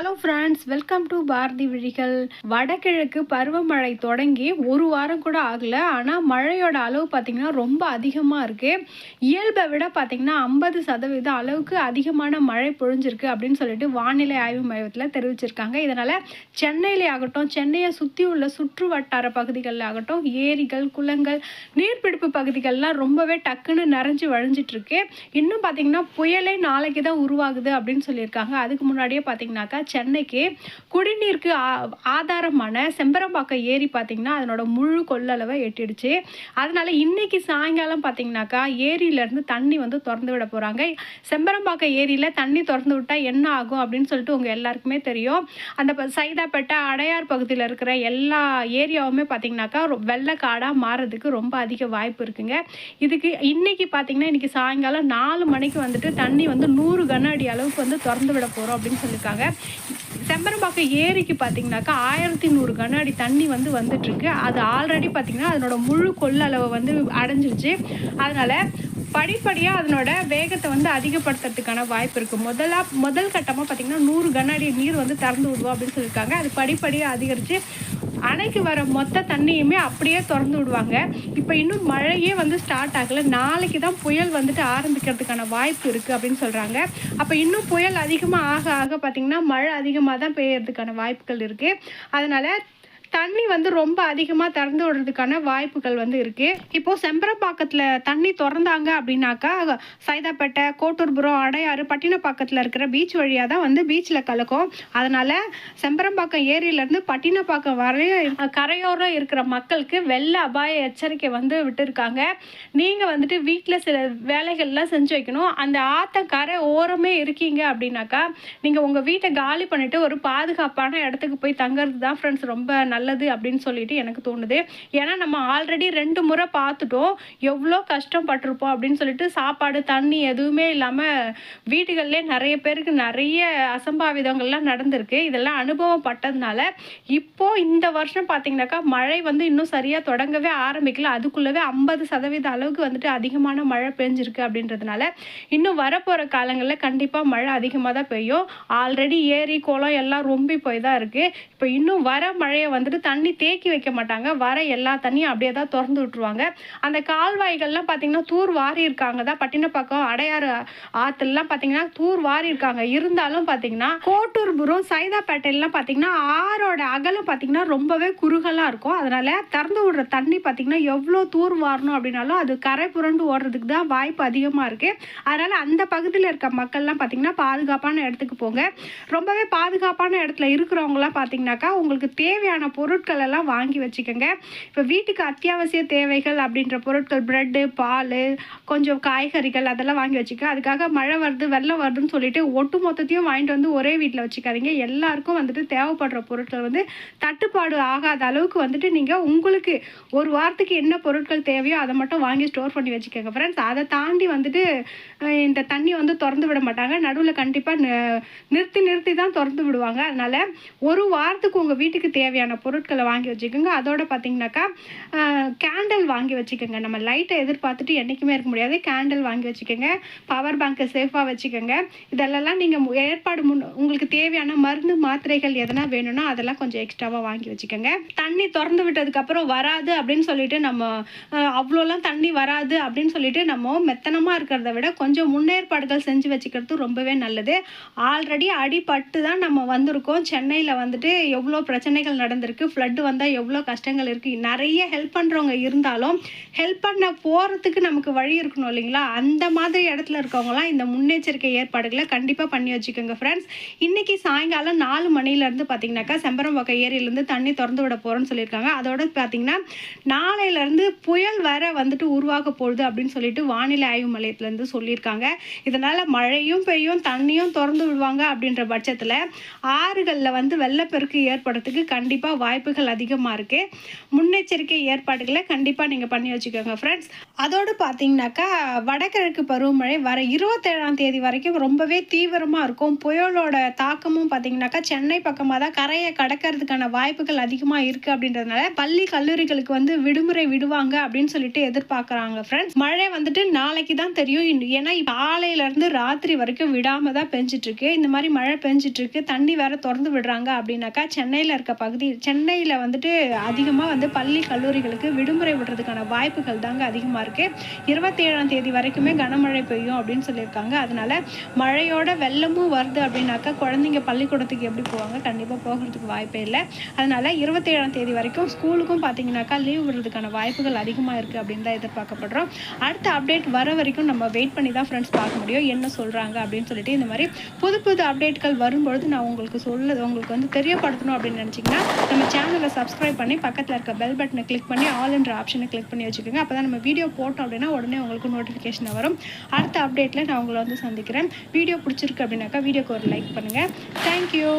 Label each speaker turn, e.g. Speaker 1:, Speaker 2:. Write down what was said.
Speaker 1: hello friends welcome to Bharathi Vizhigal வடகிழக்கு பருவமழை தொடங்கி ஒரு வாரம் கூட ஆகலை ஆனால் மழையோட அளவு பார்த்திங்கன்னா ரொம்ப அதிகமாக இருக்குது இயல்பை விட பார்த்திங்கன்னா ஐம்பது சதவீத அளவுக்கு அதிகமான மழை பொழிஞ்சிருக்கு அப்படின்னு சொல்லிட்டு வானிலை ஆய்வு மையத்தில் தெரிவிச்சிருக்காங்க இதனால் சென்னையிலே ஆகட்டும் சென்னையை சுற்றி உள்ள சுற்று வட்டார பகுதிகளில் ஆகட்டும் ஏரிகள் குளங்கள் நீர்பிடிப்பு பகுதிகள்லாம் ரொம்பவே டக்குன்னு நிறைஞ்சு வழிஞ்சிட்ருக்கு இன்னும் பார்த்திங்கன்னா புயலே நாளைக்கு தான் உருவாகுது அப்படின்னு சொல்லியிருக்காங்க அதுக்கு முன்னாடியே பார்த்திங்கனாக்கா சென்னைக்கு குடிநீருக்கு ஆதாரமான செம்பரம்பாக்கம் ஏரி பார்த்தீங்கன்னா அதனோட முழு கொள்ளளவை எட்டிடுச்சு அதனால இன்றைக்கி சாயங்காலம் பார்த்தீங்கன்னாக்கா ஏரியிலேருந்து தண்ணி வந்து திறந்து விட போகிறாங்க செம்பரம்பாக்கம் ஏரியில் தண்ணி திறந்து விட்டால் என்ன ஆகும் அப்படின்னு சொல்லிட்டு உங்கள் எல்லாருக்குமே தெரியும் அந்த சைதாப்பேட்டை அடையார் பகுதியில் இருக்கிற எல்லா ஏரியாவுமே பார்த்தீங்கன்னாக்கா வெள்ளக்காடாக மாறதுக்கு ரொம்ப அதிக வாய்ப்பு இருக்குங்க இதுக்கு இன்றைக்கி பார்த்தீங்கன்னா இன்றைக்கி சாயங்காலம் நாலு மணிக்கு வந்துட்டு தண்ணி வந்து நூறு கன அடி அளவுக்கு வந்து திறந்து விட போகிறோம் அப்படின்னு சொல்லியிருக்காங்க செம்பரம்பாக்கம் ஏரிக்கு பார்த்தீங்கன்னாக்கா ஆயிரத்தி நூறு கன அடி தண்ணி வந்து வந்துட்டுருக்கு அது ஆல்ரெடி பார்த்திங்கன்னா அதனோட முழு கொள்ளளவை வந்து அடைஞ்சிருச்சு அதனால் படிப்படியாக அதனோட வேகத்தை வந்து அதிகப்படுத்துறதுக்கான வாய்ப்பு இருக்குது முதலாக முதல் கட்டமாக பார்த்திங்கன்னா நூறு கன அடி நீர் வந்து திறந்து விடுவோம் அப்படின்னு சொல்லியிருக்காங்க அது படிப்படியாக அதிகரித்து அணைக்கு வர மொத்த தண்ணியுமே அப்படியே திறந்து விடுவாங்க இப்போ இன்னும் மழையே வந்து ஸ்டார்ட் ஆகலை நாளைக்கு தான் புயல் வந்துட்டு ஆரம்பிக்கிறதுக்கான வாய்ப்பு இருக்குது அப்படின்னு சொல்கிறாங்க அப்போ இன்னும் புயல் அதிகமாக ஆக ஆக பார்த்திங்கன்னா மழை அதிகமாக தான் பெய்யறதுக்கான வாய்ப்புகள் இருக்குது அதனால் தண்ணி வந்து ரொம்ப அதிகமாக திறந்து விடுறதுக்கான வாய்ப்புகள் வந்து இருக்குது இப்போது செம்பரப்பாக்கத்தில் தண்ணி திறந்தாங்க அப்படின்னாக்கா சைதாப்பேட்டை கோட்டூர்புரம் அடையாறு பட்டினப்பாக்கத்தில் இருக்கிற பீச் வழியாக தான் வந்து பீச்சில் கலக்கும் அதனால் செம்பரம்பாக்கம் ஏரியிலேருந்து பட்டினப்பாக்கம் வரையும் கரையோரம் இருக்கிற மக்களுக்கு வெள்ள அபாய எச்சரிக்கை வந்து விட்டுருக்காங்க நீங்கள் வந்துட்டு வீட்டில் சில வேலைகள்லாம் செஞ்சு வைக்கணும் அந்த கரை ஓரமே இருக்கீங்க அப்படின்னாக்கா நீங்கள் உங்கள் வீட்டை காலி பண்ணிவிட்டு ஒரு பாதுகாப்பான இடத்துக்கு போய் தங்கிறது தான் ஃப்ரெண்ட்ஸ் ரொம்ப நல்ல நல்லது அப்படின்னு சொல்லிட்டு எனக்கு தோணுது ஏன்னா நம்ம ஆல்ரெடி ரெண்டு முறை பார்த்துட்டோம் எவ்வளோ கஷ்டப்பட்டிருப்போம் அப்படின்னு சொல்லிட்டு சாப்பாடு தண்ணி எதுவுமே இல்லாமல் வீடுகள்லேயே நிறைய பேருக்கு நிறைய அசம்பாவிதங்கள்லாம் நடந்திருக்கு இதெல்லாம் அனுபவம் பட்டதுனால இப்போது இந்த வருஷம் பார்த்தீங்கன்னாக்கா மழை வந்து இன்னும் சரியாக தொடங்கவே ஆரம்பிக்கல அதுக்குள்ளவே ஐம்பது சதவீத அளவுக்கு வந்துட்டு அதிகமான மழை பெஞ்சிருக்கு அப்படின்றதுனால இன்னும் வரப்போகிற காலங்களில் கண்டிப்பாக மழை அதிகமாக தான் பெய்யும் ஆல்ரெடி ஏரி குளம் எல்லாம் ரொம்பி போய் தான் இருக்குது இப்போ இன்னும் வர மழையை வந்து வந்துட்டு தண்ணி தேக்கி வைக்க மாட்டாங்க வர எல்லா தண்ணியும் அப்படியே தான் திறந்து விட்டுருவாங்க அந்த கால்வாய்கள்லாம் பார்த்தீங்கன்னா தூர் வாரி இருக்காங்க தான் பட்டினப்பாக்கம் அடையாறு ஆற்றுலலாம் பார்த்தீங்கன்னா தூர் வாரி இருக்காங்க இருந்தாலும் பார்த்தீங்கன்னா கோட்டூர்புரம் சைதாப்பேட்டையிலாம் பார்த்தீங்கன்னா ஆறோட அகலம் பார்த்தீங்கன்னா ரொம்பவே குறுகலாக இருக்கும் அதனால் திறந்து விடுற தண்ணி பார்த்தீங்கன்னா எவ்வளோ தூர் வாரணும் அப்படின்னாலும் அது கரை புரண்டு ஓடுறதுக்கு தான் வாய்ப்பு அதிகமாக இருக்குது அதனால் அந்த பகுதியில் இருக்க மக்கள்லாம் பார்த்தீங்கன்னா பாதுகாப்பான இடத்துக்கு போங்க ரொம்பவே பாதுகாப்பான இடத்துல இருக்கிறவங்களாம் பார்த்தீங்கன்னாக்கா உங்களுக்கு தேவையான பொருட்கள் எல்லாம் வாங்கி வச்சுக்கோங்க இப்போ வீட்டுக்கு அத்தியாவசிய தேவைகள் அப்படின்ற பொருட்கள் ப்ரெட்டு பால் கொஞ்சம் காய்கறிகள் அதெல்லாம் வாங்கி வச்சுக்க அதுக்காக மழை வருது வெள்ளம் வருதுன்னு சொல்லிட்டு ஒட்டு மொத்தத்தையும் வாங்கிட்டு வந்து ஒரே வீட்டில் வச்சுக்காதீங்க எல்லாருக்கும் வந்துட்டு தேவைப்படுற பொருட்கள் வந்து தட்டுப்பாடு ஆகாத அளவுக்கு வந்துட்டு நீங்கள் உங்களுக்கு ஒரு வாரத்துக்கு என்ன பொருட்கள் தேவையோ அதை மட்டும் வாங்கி ஸ்டோர் பண்ணி வச்சுக்கோங்க ஃப்ரெண்ட்ஸ் அதை தாண்டி வந்துட்டு இந்த தண்ணி வந்து திறந்து விட மாட்டாங்க நடுவில் கண்டிப்பாக நிறுத்தி நிறுத்தி தான் திறந்து விடுவாங்க அதனால் ஒரு வாரத்துக்கு உங்கள் வீட்டுக்கு தேவையான பொருட்களை வாங்கி வச்சுக்கோங்க அதோட பார்த்தீங்கன்னாக்கா கேண்டில் வாங்கி வச்சுக்கோங்க நம்ம லைட்டை எதிர்பார்த்துட்டு என்றைக்குமே இருக்க முடியாது கேண்டில் வாங்கி வச்சுக்கோங்க பவர் பேங்க்கை சேஃபாக வச்சுக்கோங்க இதெல்லாம் நீங்கள் ஏற்பாடு முன் உங்களுக்கு தேவையான மருந்து மாத்திரைகள் எதனா வேணும்னா அதெல்லாம் கொஞ்சம் எக்ஸ்ட்ராவாக வாங்கி வச்சுக்கோங்க தண்ணி திறந்து விட்டதுக்கப்புறம் வராது அப்படின்னு சொல்லிட்டு நம்ம அவ்வளோலாம் தண்ணி வராது அப்படின்னு சொல்லிட்டு நம்ம மெத்தனமாக இருக்கிறத விட கொஞ்சம் முன்னேற்பாடுகள் செஞ்சு வச்சுக்கிறது ரொம்பவே நல்லது ஆல்ரெடி அடிபட்டு தான் நம்ம வந்திருக்கோம் சென்னையில் வந்துட்டு எவ்வளோ பிரச்சனைகள் நடந்திருக்கு இருக்குது ஃப்ளட்டு வந்தால் எவ்வளோ கஷ்டங்கள் இருக்குது நிறைய ஹெல்ப் பண்ணுறவங்க இருந்தாலும் ஹெல்ப் பண்ண போகிறதுக்கு நமக்கு வழி இருக்கணும் இல்லைங்களா அந்த மாதிரி இடத்துல இருக்கவங்களாம் இந்த முன்னெச்சரிக்கை ஏற்பாடுகளை கண்டிப்பாக பண்ணி வச்சுக்கோங்க ஃப்ரெண்ட்ஸ் இன்றைக்கி சாயங்காலம் நாலு மணிலேருந்து பார்த்தீங்கன்னாக்கா செம்பரம் பக்கம் ஏரியிலேருந்து தண்ணி திறந்து விட போகிறோன்னு சொல்லியிருக்காங்க அதோட பார்த்தீங்கன்னா நாளையிலேருந்து புயல் வர வந்துட்டு உருவாக போகுது அப்படின்னு சொல்லிட்டு வானிலை ஆய்வு மலையத்துலேருந்து சொல்லியிருக்காங்க இதனால் மழையும் பெய்யும் தண்ணியும் திறந்து விடுவாங்க அப்படின்ற பட்சத்தில் ஆறுகளில் வந்து வெள்ளப்பெருக்கு ஏற்படுறதுக்கு கண்டிப்பாக வாய்ப்புகள் அதிகமாக இருக்குது முன்னெச்சரிக்கை ஏற்பாடுகளை கண்டிப்பாக நீங்கள் பண்ணி வச்சுக்கோங்க ஃப்ரெண்ட்ஸ் அதோடு பார்த்தீங்கன்னாக்கா வடகிழக்கு பருவமழை வர இருபத்தேழாம் தேதி வரைக்கும் ரொம்பவே தீவிரமாக இருக்கும் புயலோட தாக்கமும் பார்த்தீங்கன்னாக்கா சென்னை பக்கமாக தான் கரையை கடக்கிறதுக்கான வாய்ப்புகள் அதிகமாக இருக்குது அப்படின்றதுனால பள்ளி கல்லூரிகளுக்கு வந்து விடுமுறை விடுவாங்க அப்படின்னு சொல்லிட்டு எதிர்பார்க்குறாங்க ஃப்ரெண்ட்ஸ் மழை வந்துட்டு நாளைக்கு தான் தெரியும் ஏன்னா காலையிலேருந்து ராத்திரி வரைக்கும் விடாமல் தான் பெஞ்சிட்ருக்கு இந்த மாதிரி மழை பெஞ்சிட்ருக்கு தண்ணி வேற திறந்து விடுறாங்க அப்படின்னாக்கா சென்னையில் இருக்க பகுதி சென்னையில் வந்துட்டு அதிகமாக வந்து பள்ளி கல்லூரிகளுக்கு விடுமுறை விடுறதுக்கான வாய்ப்புகள் தாங்க அதிகமாக இருக்குது இருபத்தேழாம் தேதி வரைக்குமே கனமழை பெய்யும் அப்படின்னு சொல்லியிருக்காங்க அதனால் மழையோட வெள்ளமும் வருது அப்படின்னாக்கா குழந்தைங்க பள்ளிக்கூடத்துக்கு எப்படி போவாங்க கண்டிப்பாக போகிறதுக்கு வாய்ப்பே இல்லை அதனால் இருபத்தேழாம் தேதி வரைக்கும் ஸ்கூலுக்கும் பார்த்தீங்கன்னாக்கா லீவ் விடுறதுக்கான வாய்ப்புகள் அதிகமாக இருக்குது அப்படின்னு தான் எதிர்பார்க்கப்படுறோம் அடுத்த அப்டேட் வர வரைக்கும் நம்ம வெயிட் பண்ணி தான் ஃப்ரெண்ட்ஸ் பார்க்க முடியும் என்ன சொல்கிறாங்க அப்படின்னு சொல்லிட்டு இந்த மாதிரி புது புது அப்டேட்கள் வரும்பொழுது நான் உங்களுக்கு சொல்ல உங்களுக்கு வந்து தெரியப்படுத்தணும் அப்படின்னு நினச்சிங்கன்னா நம்ம சேனலை சப்ஸ்கிரைப் பண்ணி பக்கத்தில் இருக்க பெல் பட்டனை கிளிக் பண்ணி ஆல்ன்ற ஆப்ஷனை கிளிக் பண்ணி வச்சுக்கோங்க அப்போ நம்ம வீடியோ போட்டோம் அப்படின்னா உடனே உங்களுக்கு நோட்டிஃபிகேஷன் வரும் அடுத்த அப்டேட்டில் நான் உங்களை வந்து சந்திக்கிறேன் வீடியோ பிடிச்சிருக்கு அப்படின்னாக்கா வீடியோக்கு ஒரு லைக் பண்ணுங்கள் தேங்க்யூ